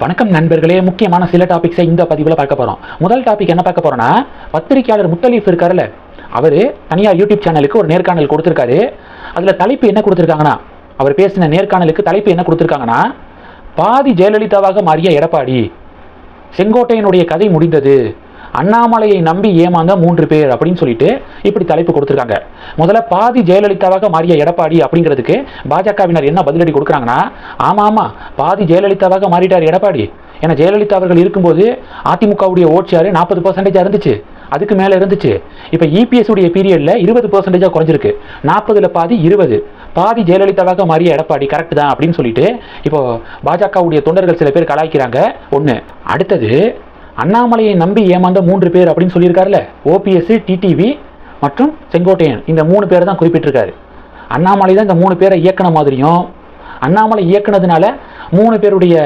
வணக்கம் நண்பர்களே முக்கியமான சில டாபிக்ஸை இந்த பதிவில் பார்க்க போகிறோம் முதல் டாபிக் என்ன பார்க்க போகிறோன்னா பத்திரிக்கையாளர் முத்தலீஃப் இருக்காருல்ல அவர் தனியார் யூடியூப் சேனலுக்கு ஒரு நேர்காணல் கொடுத்துருக்காரு. அதில் தலைப்பு என்ன கொடுத்துருக்காங்கன்னா அவர் பேசின நேர்காணலுக்கு தலைப்பு என்ன கொடுத்துருக்காங்கன்னா பாதி ஜெயலலிதாவாக மாறிய எடப்பாடி செங்கோட்டையனுடைய கதை முடிந்தது. அண்ணாமலையை நம்பி ஏமாந்த மூன்று பேர் அப்படின்னு சொல்லிட்டு இப்படி தலைப்பு கொடுத்துருக்காங்க. முதல்ல பாதி ஜெயலலிதாவாக மாறிய எடப்பாடி அப்படிங்கிறதுக்கு பாஜகவினர் என்ன பதிலடி கொடுக்குறாங்கன்னா ஆமாம் ஆமாம் பாதி ஜெயலலிதாவாக மாறிட்டார் எடப்பாடி. ஏன்னா ஜெயலலிதா அவர்கள் இருக்கும்போது அதிமுகவுடைய ஓட்சியாரு நாற்பது பர்சன்டேஜாக இருந்துச்சு. அதுக்கு மேலே இருந்துச்சு. இப்போ இபிஎஸ் உடைய பீரியடில் இருபது பர்சன்டேஜாக குறைஞ்சிருக்கு. நாற்பதில் பாதி இருபது. பாதி ஜெயலலிதாவாக மாறிய எடப்பாடி கரெக்ட் தான் அப்படின்னு சொல்லிட்டு இப்போ பாஜகவுடைய தொண்டர்கள் சில பேர் கலாய்க்கிறாங்க. ஒன்று அடுத்தது அண்ணாமலையை நம்பி ஏமாந்த மூன்று பேர் அப்படின்னு சொல்லியிருக்காருல்ல ஓபிஎஸ் டிடிவி மற்றும் செங்கோட்டையன். இந்த மூணு பேர் தான் குறிப்பிட்டிருக்காரு. அண்ணாமலை தான் இந்த மூணு பேரை இயக்குன மாதிரியும் அண்ணாமலை இயக்குனதுனால மூணு பேருடைய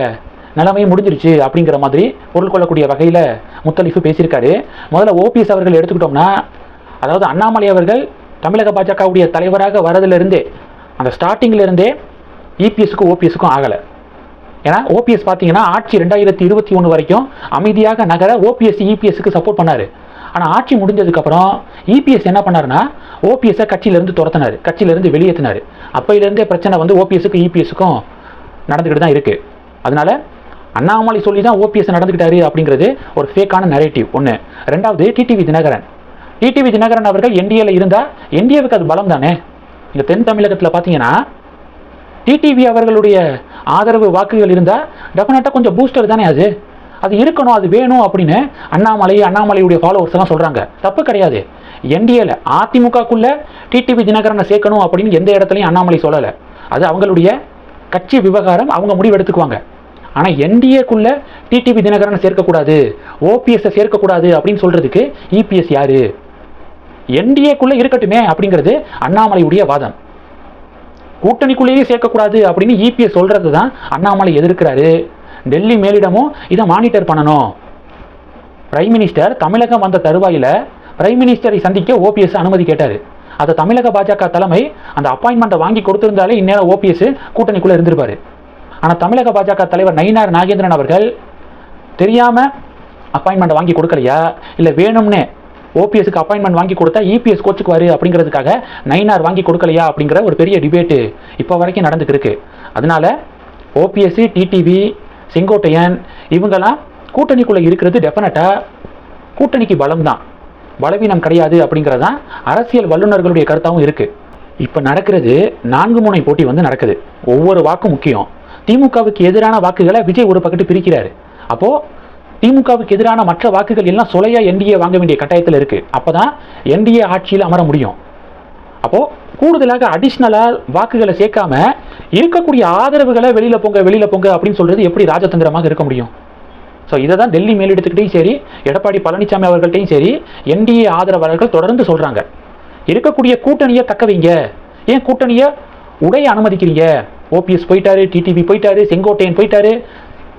நிலைமையும் முடிஞ்சிருச்சு அப்படிங்கிற மாதிரி பொருள் கொள்ளக்கூடிய வகையில் முத்தலிஃபு பேசியிருக்காரு. முதல்ல ஓபிஎஸ் அவர்கள் எடுத்துக்கிட்டோம்னா அதாவது அண்ணாமலை அவர்கள் தமிழக பாஜகவுடைய தலைவராக வரதிலிருந்தே அந்த ஸ்டார்டிங்கிலிருந்தே இபிஎஸ்க்கும் ஓபிஎஸ்க்கும் ஆகலை. ஏன்னா ஓபிஎஸ் பார்த்தீங்கன்னா ஆட்சி ரெண்டாயிரத்தி இருபத்தி ஒன்று வரைக்கும் அமைதியாக நகர ஓபிஎஸ் இபிஎஸ்க்கு சப்போர்ட் பண்ணார். ஆனால் ஆட்சி முடிஞ்சதுக்கப்புறம் இபிஎஸ் என்ன பண்ணாருன்னா ஓபிஎஸ்ஸை கட்சியிலேருந்து துரத்தினார். கட்சியிலேருந்து வெளியேற்றினார் அப்பையிலேருந்தே பிரச்சனை வந்து ஓபிஎஸ்க்கு இபிஎஸ்க்கும் நடந்துக்கிட்டு தான் இருக்குது அதனால் அண்ணாமலை சொல்லி தான் ஓபிஎஸ் நடந்துக்கிட்டாரு அப்படிங்கிறது ஒரு ஃபேக்கான நரேட்டிவ் ஒன்று ரெண்டாவது டிடிவி தினகரன். டிடிவி தினகரன் அவர்கள் என்டிஏல இருந்தால் என்டிஏவுக்கு அது பலம் தானே இங்கே தென் தமிழகத்தில் பார்த்தீங்கன்னா டிடிவி அவர்களுடைய ஆதரவு வாக்குகள் இருந்தால் டெஃபினட்டாக கொஞ்சம் பூஸ்டர் தானே அது? அது இருக்கணும் அது வேணும் அப்படின்னு அண்ணாமலை அண்ணாமலையுடைய ஃபாலோவர்ஸ் எல்லாம் சொல்கிறாங்க தப்பு கிடையாது. என்டிஏல அதிமுகக்குள்ள டிடிவி தினகரனை சேர்க்கணும் அப்படின்னு எந்த இடத்துலையும் அண்ணாமலை சொல்லலை. அது அவங்களுடைய கட்சி விவகாரம் அவங்க முடிவு எடுத்துக்குவாங்க. ஆனால் என்டிஏக்குள்ள டிடிவி தினகரனை சேர்க்கக்கூடாது ஓபிஎஸ்ஸை சேர்க்கக்கூடாது அப்படின்னு சொல்கிறதுக்கு இபிஎஸ் யாரு? என்டிஏக்குள்ளே இருக்கட்டுமே அப்படிங்கிறது அண்ணாமலையுடைய வாதம். கூட்டணிக்குள்ளேயே சேர்க்கக்கூடாது அப்படின்னு இபிஎஸ் சொல்கிறது தான் அண்ணாமலை எதிர்க்கிறாரு. டெல்லி மேலிடமும் இதை மானிட்டர் பண்ணணும். பிரைம் மினிஸ்டர் தமிழகம் வந்த தருவாயில் பிரைம் மினிஸ்டரை சந்திக்க ஓபிஎஸ் அனுமதி கேட்டார். அதை தமிழக பாஜக தலைமை அந்த அப்பாயின்மெண்ட்டை வாங்கி கொடுத்திருந்தாலே இந்நேரம் ஓபிஎஸ் கூட்டணிக்குள்ளே இருந்திருப்பாரு. ஆனால் தமிழக பாஜக தலைவர் நயினார் நாகேந்திரன் அவர்கள் தெரியாமல் அப்பாயின்மெண்ட் வாங்கி கொடுக்கலையா? இல்லை வேணும்னே ஓபிஎஸ்க்கு அப்பாயின்மெண்ட் வாங்கி கொடுத்தா இபிஎஸ் கோச்சுக்குவாரு அப்படிங்கிறதுக்காக நைனார் வாங்கி கொடுக்கலையா அப்படிங்கிற ஒரு பெரிய டிபேட்டு இப்போ வரைக்கும் நடந்துகிட்டு இருக்கு. அதனால ஓபிஎஸ்சி டிடிவி செங்கோட்டையன் இவங்கெல்லாம் கூட்டணிக்குள்ளே இருக்கிறது டெஃபினட்டாக கூட்டணிக்கு பலம் தான் பலவீனம் கிடையாது அப்படிங்கிறது தான் அரசியல் வல்லுநர்களுடைய கருத்தாகவும் இருக்குது இப்போ நடக்கிறது நான்கு முனை போட்டி வந்து நடக்குது. ஒவ்வொரு வாக்கும் முக்கியம். திமுகவுக்கு எதிரான வாக்குகளை விஜய் ஒரு பக்கத்து பிரிக்கிறாரு. அப்போது திமுகவுக்கு எதிரான மற்ற வாக்குகள் எல்லாம் சொலையா என்டிஏ வாங்க வேண்டிய கட்டாயத்தில் இருக்கு. அப்பதான் என்டிஏ ஆட்சியில் அமர முடியும். அப்போ கூடுதலாக அடிஷ்னலாக வாக்குகளை சேர்க்காம இருக்கக்கூடிய ஆதரவுகளை வெளியில போங்க வெளியில போங்க அப்படின்னு சொல்றது எப்படி ராஜதந்திரமாக இருக்க முடியும்? ஸோ இதை தான் டெல்லி மேலிடத்துக்கிட்டையும் சரி எடப்பாடி பழனிசாமி அவர்கள்ட்டையும் சரி என்டிஏ ஆதரவாளர்கள் தொடர்ந்து சொல்றாங்க. இருக்கக்கூடிய கூட்டணியை தக்க வைங்க. ஏன் கூட்டணியை உடைய அனுமதிக்கிறீங்க? ஓபிஎஸ் போயிட்டாரு டிடிவி போயிட்டாரு செங்கோட்டையன் போயிட்டாரு.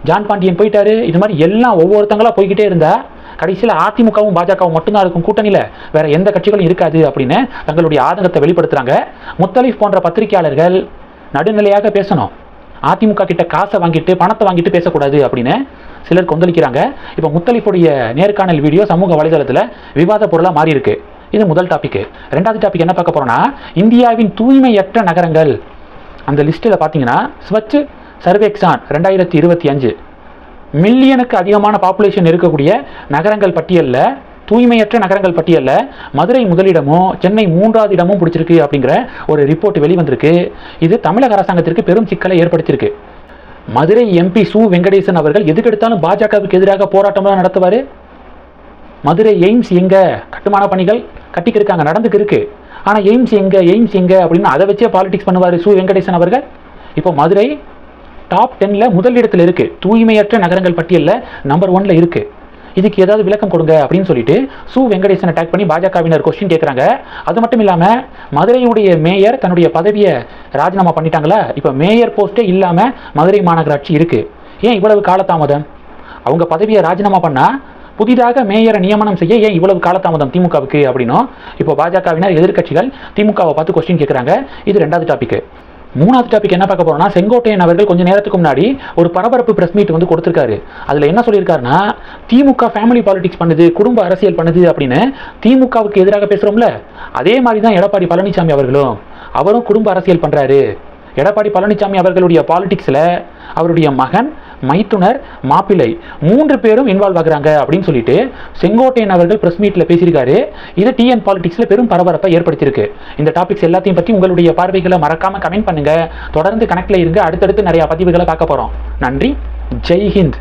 ஜான் பாண்டியன் போயிட்டாரு. இது மாதிரி எல்லாம் ஒவ்வொருத்தங்களா போய்கிட்டே இருந்தா கடைசியில் அதிமுகவும் பாஜகவும் மட்டும்தான் இருக்கும் கூட்டணியில். வேற எந்த கட்சிகளும் இருக்காது அப்படின்னு தங்களுடைய ஆதங்கத்தை வெளிப்படுத்துறாங்க. முத்தலீஃப் போன்ற பத்திரிகையாளர்கள் நடுநிலையாக பேசணும். அதிமுக கிட்ட காசை வாங்கிட்டு பணத்தை வாங்கிட்டு பேசக்கூடாது அப்படின்னு சிலர் கொந்தளிக்கிறாங்க. இப்போ முத்தலீஃபுடைய நேர்காணல் வீடியோ சமூக வலைதளத்தில் விவாத பொருளாக மாறி இருக்கு இது முதல் டாபிக் ரெண்டாவது டாபிக் என்ன பார்க்க போறோம்னா இந்தியாவின் தூய்மையற்ற நகரங்கள். அந்த லிஸ்ட்டில் பார்த்தீங்கன்னா ஸ்வச் சர்வேக்சான் ரெண்டாயிரத்தி இருபத்தி அஞ்சு. மில்லியனுக்கு அதிகமான பாப்புலேஷன் இருக்கக்கூடிய நகரங்கள் பட்டியலில் தூய்மையற்ற நகரங்கள் பட்டியலில் மதுரை முதலிடமும் சென்னை மூன்றாவது இடமும் பிடிச்சிருக்கு அப்படிங்கிற ஒரு ரிப்போர்ட் வெளிவந்திருக்கு. இது தமிழக அரசாங்கத்திற்கு பெரும் சிக்கலை ஏற்படுத்தியிருக்கு. மதுரை எம்பி சு வெங்கடேசன் அவர்கள் எதுக்கெடுத்தாலும் பாஜகவுக்கு எதிராக போராட்டம்லாம் நடத்துவார்? மதுரை எய்ம்ஸ் எங்கே? கட்டுமான பணிகள் கட்டிக்கு இருக்காங்க நடந்துக்கு இருக்கு. ஆனால் எய்ம்ஸ் எங்கே எய்ம்ஸ் எங்கே அப்படின்னு அதை வச்சே பாலிடிக்ஸ் பண்ணுவார் சு வெங்கடேசன் அவர்கள். இப்போ மதுரை டாப் டெனில் முதல் இடத்துல இருக்கு. தூய்மையற்ற நகரங்கள் பட்டியலில் நம்பர் ஒன்ல இருக்கு. இதுக்கு ஏதாவது விளக்கம் கொடுங்க அப்படின்னு சொல்லிட்டு சு வெங்கடேசன் அட்டாக் பண்ணி பாஜகவினர் கொஸ்டின் கேட்குறாங்க அது மட்டும் இல்லாமல் மதுரையுடைய மேயர் தன்னுடைய பதவியை ராஜினாமா பண்ணிட்டாங்களா? இப்போ மேயர் போஸ்ட்டே இல்லாமல் மதுரை மாநகராட்சி இருக்கு. ஏன் இவ்வளவு காலதாமதம்? அவங்க பதவியை ராஜினாமா பண்ணால் புதிதாக மேயரை நியமனம் செய்ய ஏன் இவ்வளவு காலதாமதம் திமுகவுக்கு அப்படின்னும் இப்போ பாஜகவினர் எதிர்க்கட்சிகள் திமுகவை பார்த்து கொஸ்டின் கேட்குறாங்க இது ரெண்டாவது டாபிக் மூணாவது டாபிக் என்ன பார்க்க போறோம்னா செங்கோட்டையன் அவர்கள் கொஞ்சம் நேரத்துக்கு முன்னாடி ஒரு பரபரப்பு பிரஸ் மீட் வந்து கொடுத்திருக்காரு. அதுல என்ன சொல்லியிருக்காருன்னா திமுக ஃபேமிலி பாலிடிக்ஸ் பண்ணுது குடும்ப அரசியல் பண்ணுது அப்படின்னு திமுகவுக்கு எதிராக பேசுறோம்ல அதே மாதிரி தான் எடப்பாடி பழனிசாமி அவர்களும் அவரும் குடும்ப அரசியல் பண்றாரு. எடப்பாடி பழனிசாமி அவர்களுடைய பாலிடிக்ஸில் அவருடைய மகன் மைத்துனர் மாப்பிள்ளை. மூன்று பேரும் இன்வால்வ் ஆகுறாங்க அப்படின்னு சொல்லிட்டு செங்கோட்டையன் அவர்கள் பிரஸ் மீட்டில் பேசியிருக்காரு. இது டிஎன் பாலிடிக்ஸில் பெரும் பரபரப்பை ஏற்படுத்தியிருக்கு. இந்த டாபிக்ஸ் எல்லாத்தையும் பற்றி உங்களுடைய பார்வைகளை மறக்காம கமெண்ட் பண்ணுங்க. தொடர்ந்து கணக்கில் இருங்க. அடுத்தடுத்து நிறைய பதிவுகளை பார்க்க போகிறோம் நன்றி. ஜெய்ஹிந்த்.